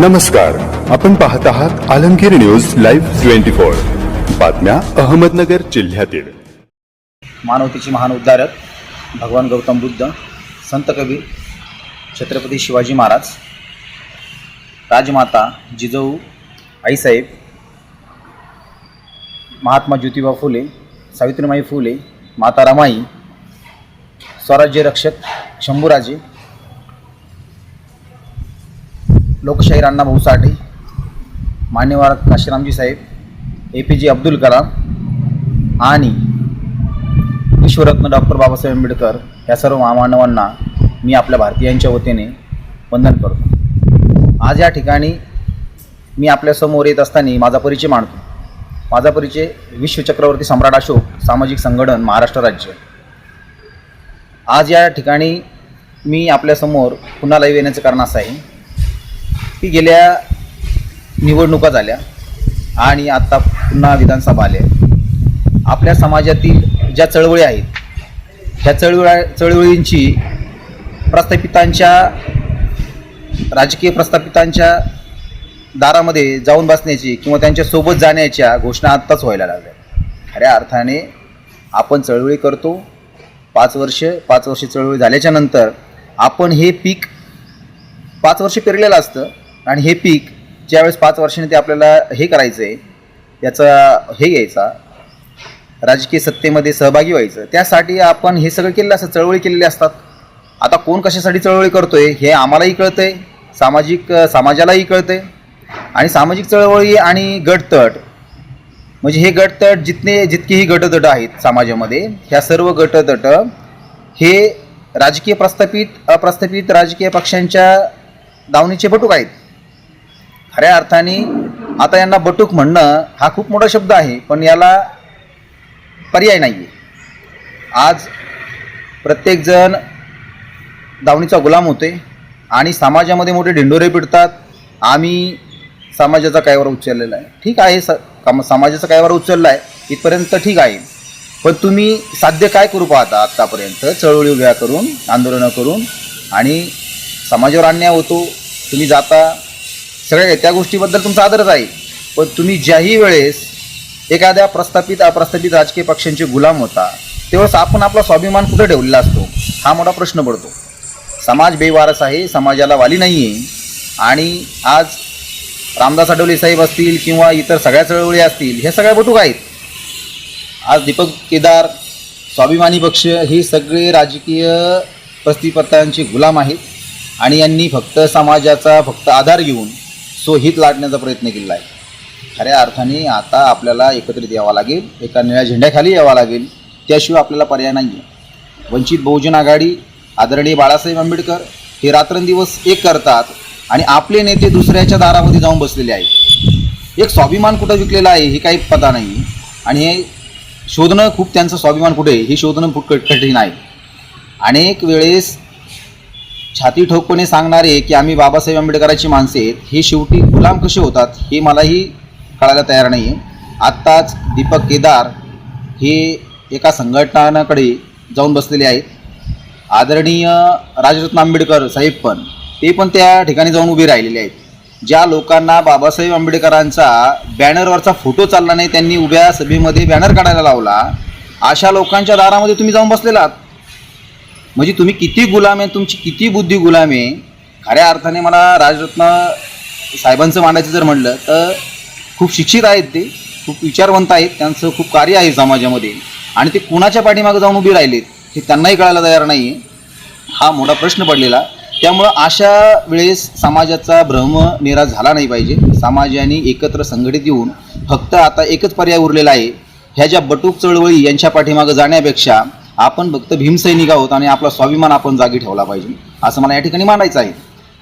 नमस्कार. आपण पाहत आहात Alamgir news live twenty four. बातम्या अहमदनगर जिल्ह्यातील. मानवतेचे महान उद्धारक भगवान गौतम बुद्ध संत कबीर छत्रपती शिवाजी महाराज राजमाता जिजाऊ आईसाहेब महात्मा ज्योतिबा फुले सावित्रीमाई फुले माता रमाई स्वराज्य रक्षक शंभूराजे लोकशाहीर अण्णाभाऊ साठे मान्यवर काशीरामजी साहेब ए पी जे अब्दुल कलाम आणि विश्वरत्न डॉक्टर बाबासाहेब आंबेडकर या सर्व महामानवांना मी आपल्या भारतीयांच्या वतीने वंदन करतो. आज या ठिकाणी मी आपल्यासमोर येत असताना माझा परिचय मांडतो. माझा परिचय विश्वचक्रवर्ती सम्राट अशोक सामाजिक संघटन महाराष्ट्र राज्य. आज या ठिकाणी मी आपल्यासमोर पुन्हा लाईव्ह येण्याचं कारण असं आहे. की गेल्या निवडणुका झाल्या आणि आत्ता पुन्हा विधानसभा आल्या. आपल्या समाजातील ज्या चळवळी आहेत ह्या चळवळ्या चळवळींची प्रस्थापितांच्या राजकीय प्रस्थापितांच्या दारामध्ये जाऊन बसण्याची किंवा त्यांच्यासोबत जाण्याच्या घोषणा आत्ताच व्हायला लागल्या. खऱ्या अर्थाने आपण चळवळी करतो. पाच वर्ष पाच वर्ष चळवळी झाल्याच्यानंतर आपण हे पीक पाच वर्ष पेरलेलं असतं. आणि हे पीक ज्यावेळेस पाच वर्षांनी ते आपल्याला हे करायचं आहे याचा हे घ्यायचा राजकीय सत्तेमध्ये सहभागी व्हायचं त्यासाठी आपण हे सगळं केलेलं असतं चळवळी केलेली असतात. आता कोण कशासाठी चळवळी करतोय हे आम्हालाही कळतंय सामाजिक समाजालाही कळतंय. आणि सामाजिक चळवळी आणि गटतट म्हणजे हे गटतट जितने जितकेही गटतट आहेत समाजामध्ये ह्या सर्व गटतट हे राजकीय प्रस्थापित अप्रस्थापित राजकीय पक्षांच्या दावणीचे बटूक आहेत. खऱ्या अर्थाने आता यांना बटूक म्हणणं हा खूप मोठा शब्द आहे पण याला पर्याय नाही आहे आज प्रत्येकजण दावणीचा गुलाम होते आणि समाजामध्ये मोठे ढिंडोरे पिडतात. आम्ही समाजाचा कायवर उचललेला आहे. ठीक आहे स काम समाजाचा कायवर उचलला आहे इथपर्यंत ठीक आहे. पण तुम्ही साध्य काय करू पाहता आत्तापर्यंत चळवळी उभ्या करून आंदोलनं करून आणि समाजावर अन्याय होतो तुम्ही जाता सगळ्या त्या गोष्टीबद्दल तुमचा आदरच आहे. पण तुम्ही ज्याही वेळेस एखाद्या प्रस्थापित अप्रस्थापित राजकीय पक्षांचे गुलाम होता तेव्हाच आपण आपला स्वाभिमान कुठे ठेवलेला असतो? हा मोठा प्रश्न पडतो. समाज बेवारस आहे समाजाला वाली नाही आहे आणि आज रामदास आठवले साहेब असतील किंवा इतर सगळ्या चळवळी असतील हे सगळ्या बटूक आहेत. आज दीपक केदार स्वाभिमानी पक्ष हे सगळे राजकीय प्रतिपत्तांचे गुलाम आहेत. आणि यांनी फक्त समाजाचा फक्त आधार घेऊन स्वहित लाटण्याचा प्रयत्न केलेला आहे. खऱ्या अर्थाने आता आपल्याला एकत्रित यावं लागेल एका निळ्या झेंड्याखाली यावं लागेल त्याशिवाय आपल्याला पर्याय नाही आहे वंचित बहुजन आघाडी आदरणीय बाळासाहेब आंबेडकर हे रात्रंदिवस एक करतात आणि आपले नेते दुसऱ्याच्या दारामध्ये जाऊन बसलेले आहेत. एक स्वाभिमान कुठं विकलेला आहे हे काही पता नाही आणि हे शोधणं खूप त्यांचं स्वाभिमान कुठे आहे हे शोधणं खूप कठीण आहे. अनेक वेळेस छाती ठोकपणे सांगणारे की आम्ही बाबासाहेब आंबेडकरांची माणसे आहेत. हे शेवटी गुलाम कसे होतात हे मलाही कळायला तयार नाही आहे आत्ताच दीपक केदार हे एका संघटनाकडे जाऊन बसलेले आहेत. आदरणीय राजरत्न आंबेडकर साहेब पण ते पण त्या ठिकाणी जाऊन उभे राहिलेले आहेत. ज्या लोकांना बाबासाहेब आंबेडकरांचा बॅनरवरचा फोटो चालला नाही त्यांनी उभ्या सभेमध्ये बॅनर काढायला लावला. अशा लोकांच्या दारामध्ये तुम्ही जाऊन बसलेला आहात. म्हणजे तुम्ही किती गुलाम आहे तुमची किती बुद्धी गुलाम आहे खऱ्या अर्थाने मला राजरत्न साहेबांचं मांडायचं जर म्हणलं तर खूप शिक्षित आहेत ते खूप विचारवंत आहेत त्यांचं खूप कार्य आहे समाजामध्ये. आणि ते कुणाच्या पाठीमागं जाऊन उभी राहिलेत हे त्यांनाही कळायला तयार नाही आहे हा मोठा प्रश्न पडलेला. त्यामुळं अशा वेळेस समाजाचा भ्रम निराश झाला नाही पाहिजे. समाजाने एकत्र संघटित येऊन फक्त आता एकच पर्याय उरलेला आहे. ह्या ज्या बटूक चळवळी यांच्या पाठीमागं जाण्यापेक्षा आपण फक्त भीमसैनिक आहोत आणि आपला स्वाभिमान आपण जागी ठेवला पाहिजे. असं मला या ठिकाणी मांडायचं आहे.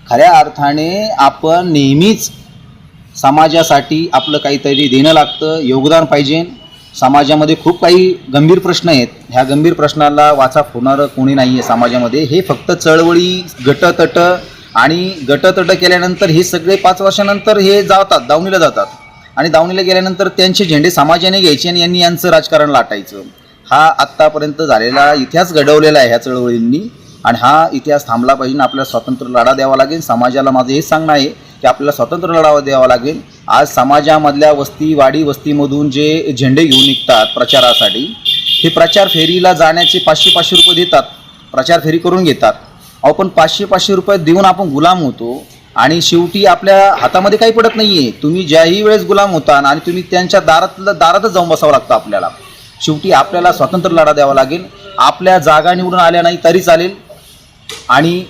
खऱ्या अर्थाने आपण नेहमीच समाजासाठी आपलं काहीतरी देणं लागतं योगदान पाहिजे. समाजामध्ये खूप काही गंभीर प्रश्न आहेत. ह्या गंभीर प्रश्नाला वाचा होणारं कोणी नाही आहे समाजामध्ये. हे फक्त चळवळी गटतट आणि गटतट केल्यानंतर हे सगळे पाच वर्षानंतर हे जातात दावणीला जातात. आणि दावणीला गेल्यानंतर त्यांचे झेंडे समाजाने घ्यायचे आणि यांनी यांचं राजकारण लाटायचं. हा आत्तापर्यंत झालेला इतिहास घडवलेला आहे ह्या चळवळींनी. आणि हा इतिहास थांबला पाहिजे आपल्याला स्वातंत्र्य लढा द्यावा लागेल. समाजाला माझं हे सांगणं आहे की आपल्याला स्वतंत्र लढावा द्यावा लागेल. आज समाजामधल्या वस्ती वाडी वस्तीमधून जे झेंडे घेऊन निघतात प्रचारासाठी हे प्रचार फेरीला जाण्याचे पाचशे पाचशे रुपये देतात. प्रचार फेरी करून घेतात. अहो पण पाचशे पाचशे रुपये देऊन आपण गुलाम होतो. आणि शेवटी आपल्या हातामध्ये काही पडत नाही आहे तुम्ही ज्याही वेळेस गुलाम होता आणि तुम्ही त्यांच्या दारातलं दारातच जाऊन बसावं लागतं आपल्याला. शेवटी आपल्याला स्वातंत्र्य लढा द्यावा लागेल. आपल्या जागा निवडून आल्या नाही तरी चालेल. आणि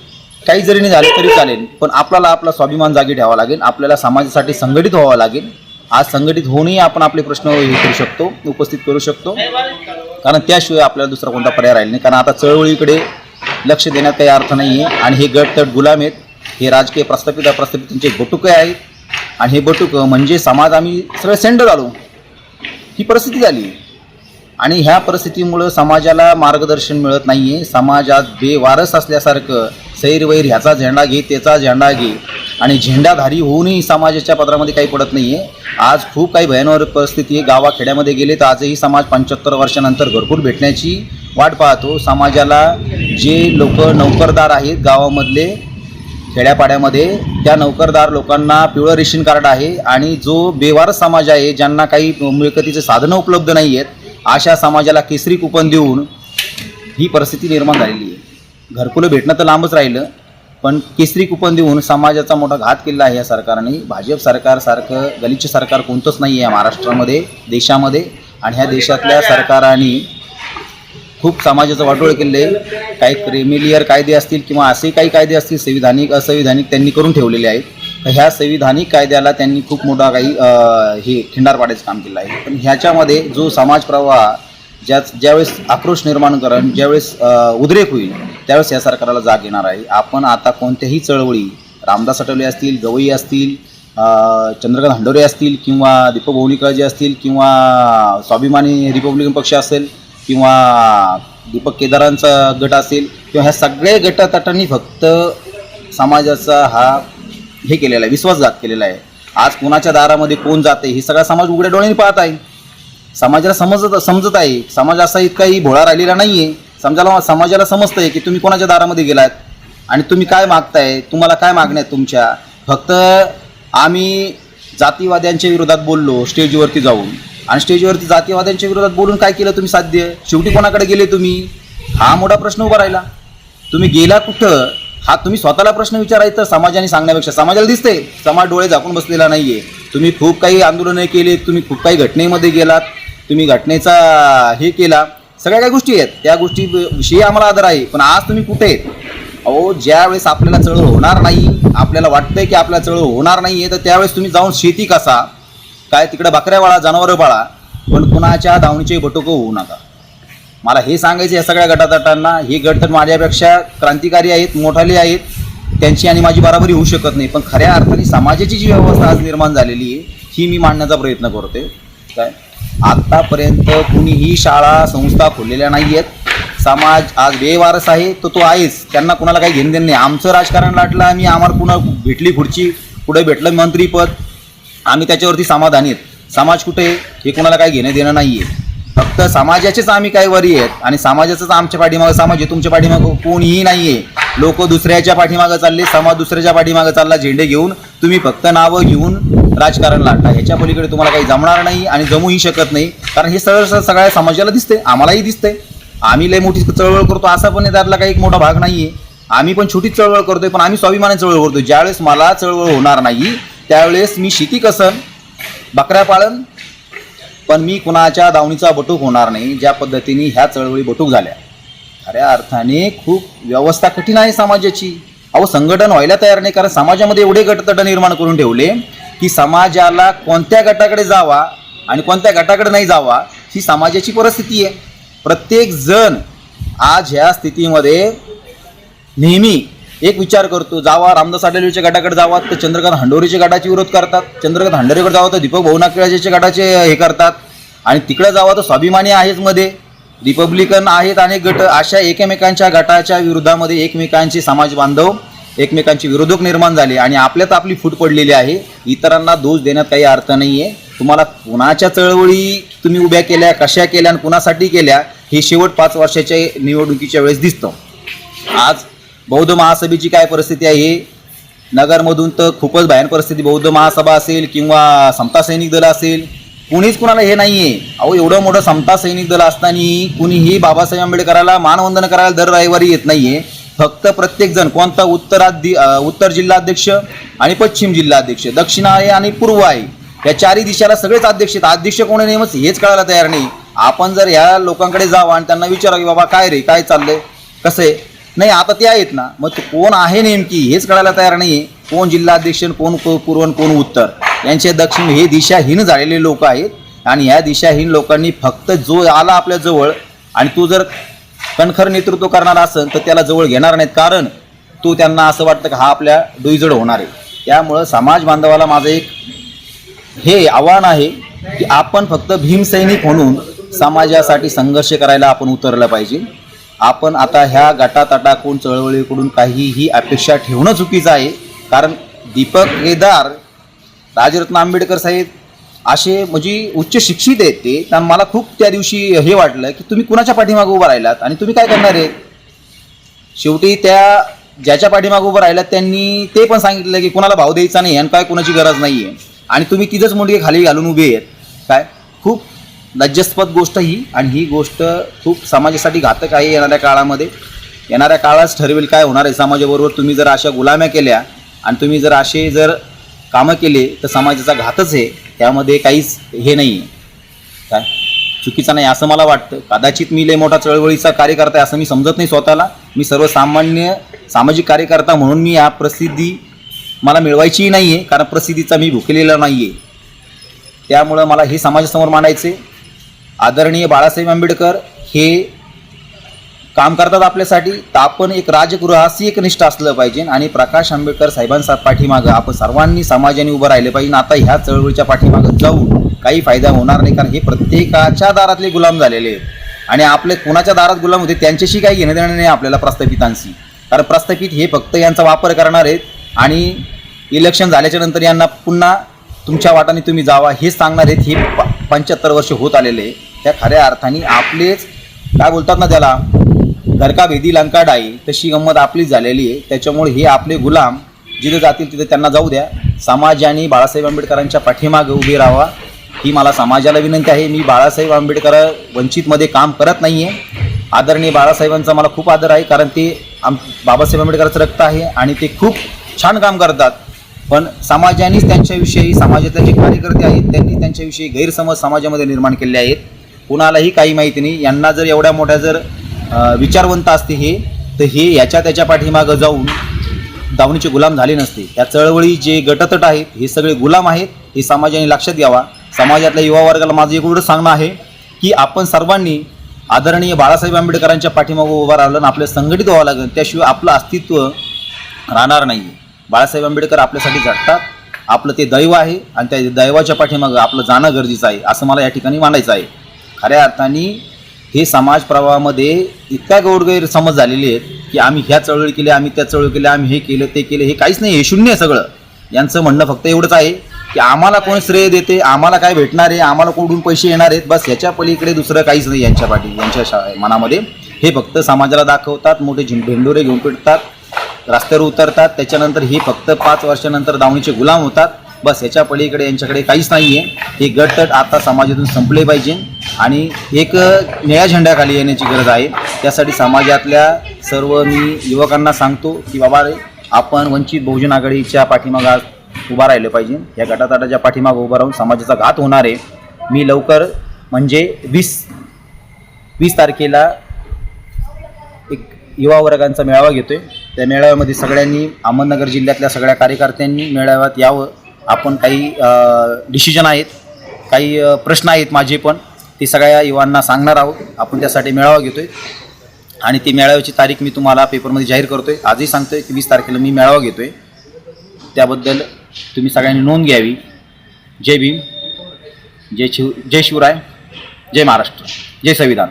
काही जरी नाही झाले तरी चालेल. पण आपल्याला आपला स्वाभिमान जागी ठेवावा लागेल. आपल्याला समाजासाठी संघटित व्हावं लागेल. आज संघटित होऊनही आपण आपले प्रश्न हे करू शकतो उपस्थित करू शकतो. कारण त्याशिवाय आपल्याला दुसरा कोणता पर्याय राहील नाही. कारण आता चळवळीकडे लक्ष देण्यात काही अर्थ नाही आहे आणि हे गटतट गुलाम आहेत. हे राजकीय प्रस्थापित प्रस्थापितांचे बटुके आहेत. आणि हे बटुकं म्हणजे समाज. आम्ही सगळे सेंड झालो. ही परिस्थिती झाली. आणि ह्या परिस्थितीमुळं समाजाला मार्गदर्शन मिळत नाही आहे समाजात बेवारस असल्यासारखं सैरवैर ह्याचा झेंडा घे त्याचा झेंडा घे. आणि झेंडाधारी होऊनही समाजाच्या पदरामध्ये काही पडत नाही आहे आज खूप काही भयानक परिस्थिती आहे. गावाखेड्यामध्ये गेले तर आजही समाज पंच्याहत्तर वर्षानंतर घरकुल भेटण्याची वाट पाहतो. समाजाला जे लोक नोकरदार आहेत गावामधले खेड्यापाड्यामध्ये त्या नोकरदार लोकांना पिवळं रेशन कार्ड आहे आणि जो बेवारस समाज आहे ज्यांना काही मिळकतीचे साधनं उपलब्ध नाही आहेत अशा समाजाला केसरी कुपन देऊन ही परिस्थिती निर्माण झालेली आहे. घरकुलं भेटणं तर लांबच राहिलं पण केसरी कुपन देऊन समाजाचा मोठा घात केलेला आहे या सरकारने. भाजप सरकारसारखं गलिच्छ सरकार कोणतंच नाही आहे महाराष्ट्रामध्ये देशामध्ये. आणि ह्या देशातल्या सरकारांनी खूप समाजाचं वाटोळ केले काही क्रिमिलियर कायदे असतील किंवा असे काही कायदे असतील संविधानिक असंविधानिक त्यांनी करून ठेवलेले आहेत. ह्या संविधानिक कायद्याला त्यांनी खूप मोठा काही हे खिंडार पाडायचं काम केलं आहे. पण ह्याच्यामध्ये जो समाज प्रवाह ज्या ज्यावेळेस आक्रोश निर्माण करण ज्यावेळेस उद्रेक होईल त्यावेळेस या सरकारला जाग येणार आहे. आपण आता कोणत्याही चळवळी रामदास आठवले असतील गवई असतील चंद्रकांत हंडोरे असतील किंवा दीपक भोवणीकळजे असतील किंवा स्वाभिमानी रिपब्लिकन पक्ष असेल किंवा दीपक केदारांचा गट असेल किंवा ह्या सगळ्या गटातटांनी फक्त समाजाचा हा हे केलेला आहे विश्वासघात केलेला आहे. आज कोणाच्या दारामध्ये कोण जाते हे सगळा समाज उघड्या डोळ्याने पाहत आहे. समाजाला समजत समजत आहे. समाज असा इतकाही भोळा राहिलेला नाही आहे समजाला समाजाला समजतं आहे की तुम्ही कोणाच्या दारामध्ये गेलात आणि तुम्ही काय मागताय तुम्हाला काय मागण्या आहेत तुमच्या? फक्त आम्ही जातीवाद्यांच्या विरोधात बोललो स्टेजवरती जाऊन. आणि स्टेजवरती जातीवाद्यांच्या विरोधात बोलून काय केलं तुम्ही साध्य? शेवटी कोणाकडे गेले तुम्ही? हा मोठा प्रश्न उभा राहिला. तुम्ही गेला कुठं? हा तुम्ही स्वतःला प्रश्न विचारायचं समाजाने सांगण्यापेक्षा. समाजाला दिसते समाज डोळे झाकून बसलेला नाही आहे तुम्ही खूप काही आंदोलनं केली तुम्ही खूप काही घटनेमध्ये गेलात तुम्ही घटनेचा हे केला. सगळ्या काही गोष्टी आहेत. त्या गोष्टी विषयी आम्हाला आदर आहे. पण आज तुम्ही कुठे आहेत? अहो ज्यावेळेस आपल्याला चळवळ होणार नाही आपल्याला वाटतंय की आपल्याला चळवळ होणार नाही आहे तर त्यावेळेस तुम्ही जाऊन शेती कसा? काय तिकडे बकऱ्या बाळा जनावरं बाळा पण कुणाच्या धावणीचे बटोकं होऊ नका. मला हे सांगायचं या सगळ्या गटातटांना हे गट तर माझ्यापेक्षा क्रांतिकारी आहेत मोठाले आहेत. त्यांची आणि माझी बराबरी होऊ शकत नाही. पण खऱ्या अर्थाने समाजाची जी व्यवस्था आज निर्माण झालेली आहे ही मी मांडण्याचा प्रयत्न करते काय? आत्तापर्यंत कुणीही शाळा संस्था खोललेल्या नाही आहेत. समाज आज बेवारस आहे तर तो आहेच. त्यांना कुणाला काही घेणं देणं नाही. आमचं राजकारण लाटलं आम्ही आम्हाला पुन्हा भेटली खुर्ची पुढे भेटलं मंत्रीपद आम्ही त्याच्यावरती समाधानी आहेत. समाज कुठे आहे हे कुणाला काही घेणं देणं नाही आहे फक्त समाजाचेच आम्ही काही वरी आहेत आणि समाजाचंच आमच्या पाठीमागं समाज आहे. तुमच्या पाठीमागं कोणीही नाही आहे लोक दुसऱ्याच्या पाठीमागं चालले समाज दुसऱ्याच्या पाठीमागं चालला झेंडे घेऊन तुम्ही फक्त नावं घेऊन राजकारण लाटता ह्याच्या पलीकडे तुम्हाला काही जमणार नाही आणि जमूही शकत नाही. कारण हे सरळ सगळ्या समाजाला दिसते आम्हालाही दिसते आम्ही लय मोठी चळवळ करतो असा पण त्यातला काही एक मोठा भाग नाही आहे आम्ही पण छोटी चळवळ करतोय पण आम्ही स्वाभिमानाने चळवळ करतोय. ज्यावेळेस मला चळवळ होणार नाही त्यावेळेस मी शेती कसन बकऱ्या पाळन पण मी कुणाच्या दावणीचा बटूक होणार नाही. ज्या पद्धतीने ह्या चळवळी बटूक झाल्या. खऱ्या अर्थाने खूप व्यवस्था कठीण आहे समाजाची. अहो संघटन व्हायला तयार नाही कारण समाजामध्ये एवढे गटतट निर्माण करून ठेवले की समाजाला कोणत्या गटाकडे जावा आणि कोणत्या गटाकडे नाही जावा ही समाजाची परिस्थिती आहे. प्रत्येक जण आज ह्या स्थितीमध्ये नेहमी एक विचार करतो जावा रामदास आठवलेच्या गटाकडे जावा तर चंद्रकांत हंडोरीच्या गटाचे विरोध करतात. चंद्रकांत हंडोरीकडे जावं तर दीपक भवनाकिळाच्या गटाचे हे करतात. आणि तिकडे जावं तर स्वाभिमानी आहेच मध्ये. रिपब्लिकन आहेत अनेक गट अशा एकमेकांच्या गटाच्या विरोधामध्ये एकमेकांचे समाज बांधव एकमेकांचे विरोधक निर्माण झाले. आणि आपल्यात आपली फूट पडलेली आहे. इतरांना दोष देण्यात काही अर्थ नाही आहे तुम्हाला कुणाच्या चळवळी तुम्ही उभ्या केल्या कशा केल्या आणि कुणासाठी केल्या हे शेवट पाच वर्षाच्या निवडणुकीच्या वेळेस दिसतं. आज बौद्ध महासभेची काय परिस्थिती आहे? नगरमधून तर खूपच भयान परिस्थिती. बौद्ध महासभा असेल किंवा समता सैनिक दल असेल कुणीच कुणाला हे नाही आहे अहो एवढं मोठं समता सैनिक दल असताना कुणीही बाबासाहेब आंबेडकराला मानवंदन करायला दर रविवारी येत नाही आहे फक्त प्रत्येकजण कोणता उत्तराधि उत्तर जिल्हाध्यक्ष आणि पश्चिम जिल्हाध्यक्ष दक्षिण आहे आणि पूर्व आहे. या चारही दिशाला सगळेच अध्यक्ष आहेत. अध्यक्ष कोणी नेमच हेच कळायला तयार नाही. आपण जर ह्या लोकांकडे जावं आणि त्यांना विचारा की बाबा काय रे काय चाललंय? कसं आहे? नाही आता ते आहेत ना. मग ते कोण आहे नेमकी? हेच कळायला तयार नाही कोण जिल्हाध्यक्ष कोण पू- पूर्व आणि कोण उत्तर? यांचे दक्षिण हे दिशाहीन झालेले लोक आहेत. आणि ह्या दिशाहीन लोकांनी फक्त जो आला आपल्या जवळ आणि तो जर कणखर नेतृत्व करणार असेल तर त्याला जवळ घेणार नाहीत. कारण तो त्यांना असं वाटतं की हा आपल्या डोईजड होणार आहे. त्यामुळं समाज बांधवाला माझं एक हे आव्हान आहे की आपण फक्त भीमसैनिक म्हणून समाजासाठी संघर्ष करायला आपण उतरलं पाहिजे. आपण आता ह्या गटाताटा कोण चळवळीकडून काहीही अपेक्षा ठेवणं चुकीचं आहे. कारण दीपक केदार राजरत्न आंबेडकर साहेब असे म्हणजे उच्च शिक्षित आहेत ते. तर मला खूप त्या दिवशी हे वाटलं की तुम्ही कुणाच्या पाठीमागे उभं राहिलात आणि तुम्ही काय करणार आहेत? शेवटी त्या ज्याच्या पाठीमागे उभं राहिल्यात त्यांनी ते पण सांगितलं की कुणाला भाव द्यायचा नाही आणि काय कुणाची गरज नाही आहे आणि तुम्ही तिथंच मुंडके खाली घालून उभे आहेत. काय? खूप लज्जास्पद गोष्ट ही आणि ही गोष्ट खूप समाजासाठी घातक आहे येणाऱ्या काळामध्ये. येणाऱ्या काळात ठरवेल काय होणार आहे समाजाबरोबर. तुम्ही जर अशा गुलाम्या केल्या आणि तुम्ही जर असे जर कामं केले तर समाजाचा घातच आहे. त्यामध्ये काहीच हे नाही आहे काय? चुकीचं नाही असं मला वाटतं. कदाचित मी लय मोठा चळवळीचा कार्यकर्ता आहे असं मी समजत नाही स्वतःला. मी सर्वसामान्य सामाजिक कार्यकर्ता म्हणून मी या प्रसिद्धी मला मिळवायचीही नाही आहे कारण प्रसिद्धीचा मी भुकेलेला नाही आहे त्यामुळं मला हे समाजासमोर मांडायचे आदरणीय बाळासाहेब आंबेडकर हे काम करतात आपल्यासाठी. तर आपण एक राजगृहाशी एक निष्ठ असलं पाहिजे आणि प्रकाश आंबेडकर साहेबांचा पाठीमागं आपण सर्वांनी समाजाने उभं राहिलं पाहिजे आता ह्या चळवळीच्या पाठीमागं जाऊन काही फायदा होणार नाही कारण हे प्रत्येकाच्या दारातले गुलाम झालेले आहेत. आणि आपले कुणाच्या दारात गुलाम होते त्यांच्याशी काही घेणं देणं नाही आपल्याला प्रस्थापितांशी. कारण प्रस्थापित हे फक्त यांचा वापर करणार आहेत आणि इलेक्शन झाल्याच्यानंतर यांना पुन्हा तुमच्या वाटाने तुम्ही जावा हेच सांगणार आहेत हे पंच्याहत्तर वर्ष होत आलेले त्या खऱ्या अर्थाने आपलेच काय बोलतात ना त्याला घरका भेदी लंका डाई तशी गंमत आपलीच झालेली आहे. त्याच्यामुळे हे आपले गुलाम जिथे जातील तिथे त्यांना जाऊ द्या. समाजाने बाळासाहेब आंबेडकरांच्या पाठीमागे उभे राहावा ही मला समाजाला विनंती आहे. मी बाळासाहेब आंबेडकर वंचितमध्ये काम करत नाही आहे आदरणीय बाळासाहेबांचा मला खूप आदर आहे कारण ते आम बाबासाहेब आंबेडकरांचं रक्त आहे आणि ते खूप छान काम करतात. पण समाजानेच त्यांच्याविषयी समाजातले जे कार्यकर्ते आहेत त्यांनी त्यांच्याविषयी गैरसमज समाजामध्ये निर्माण केले आहेत. कुणालाही काही माहिती नाही. यांना जर एवढ्या मोठ्या जर विचारवंत असते हे तर हे याच्या त्याच्या पाठीमागं जाऊन दावणीचे गुलाम झाले नसते. या चळवळी जे गटतट आहेत हे सगळे गुलाम आहेत हे समाजाने लक्षात घ्यावा. समाजातल्या युवा वर्गाला माझं एक सांगणं आहे की आपण सर्वांनी आदरणीय बाळासाहेब आंबेडकरांच्या पाठीमागं उभं राहिलं आणि आपलं संघटित व्हावं लागेल त्याशिवाय आपलं अस्तित्व राहणार नाही बाळासाहेब आंबेडकर आपल्यासाठी झटतात आपलं ते दैव आहे आणि त्या दैवाच्या पाठीमागं आपलं जाणं गरजेचं आहे असं मला या ठिकाणी मांडायचं आहे. खऱ्या अर्थाने हे समाज प्रवाहामध्ये इतका गैर समज झालेले आहेत की आम्ही ह्या चळवळी केली आम्ही त्या चळवळी केल्या आम्ही हे केलं ते केलं हे काहीच नाही हे शून्य आहे सगळं. यांचं म्हणणं फक्त एवढंच आहे की आम्हाला कोण श्रेय देते आम्हाला काय भेटणार आहे आम्हाला कुठून पैसे येणार आहेत बस ह्याच्या पलीकडे दुसरं काहीच नाही यांच्या पाठी यांच्या मनामध्ये. हे फक्त समाजाला दाखवतात मोठे झिं भेंडोरे घेऊन पिटतात रस्त्यावर उतरतात. त्याच्यानंतर हे फक्त पाच वर्षानंतर दावणीचे गुलाम होतात. बस याच्या पलीकडे यांच्याकडे काहीच नाही आहे हे गटतट आता समाजातून संपले पाहिजे. आणि एक निळ्या झेंड्याखाली येण्याची गरज आहे. त्यासाठी समाजातल्या सर्व मी युवकांना सांगतो की बाबा रे आपण वंचित बहुजन आघाडीच्या पाठीमागा उभा राहिलं पाहिजे. या गटातटाच्या पाठीमागं उभा राहून समाजाचा घात होणार आहे. मी लवकर म्हणजे वीस वीस तारखेला एक युवा वर्गांचा मेळावा घेतो आहे त्या मेळाव्यामध्ये सगळ्यांनी अहमदनगर जिल्ह्यातल्या सगळ्या कार्यकर्त्यांनी मेळाव्यात यावं. आपण काही डिसिजन आहेत काही प्रश्न आहेत माझे पण ते सगळ्या युवांना सांगणार आहोत. आपण त्यासाठी मेळावा घेतो आहे आणि ती मेळाव्याची तारीख मी तुम्हाला पेपरमध्ये जाहीर करतो आहे आजही सांगतो आहे की वीस तारखेला मी मेळावा घेतो आहे त्याबद्दल तुम्ही सगळ्यांनी नोंद घ्यावी. जय भीम. जय शिव जय शिवराय. जय महाराष्ट्र. जय संविधान.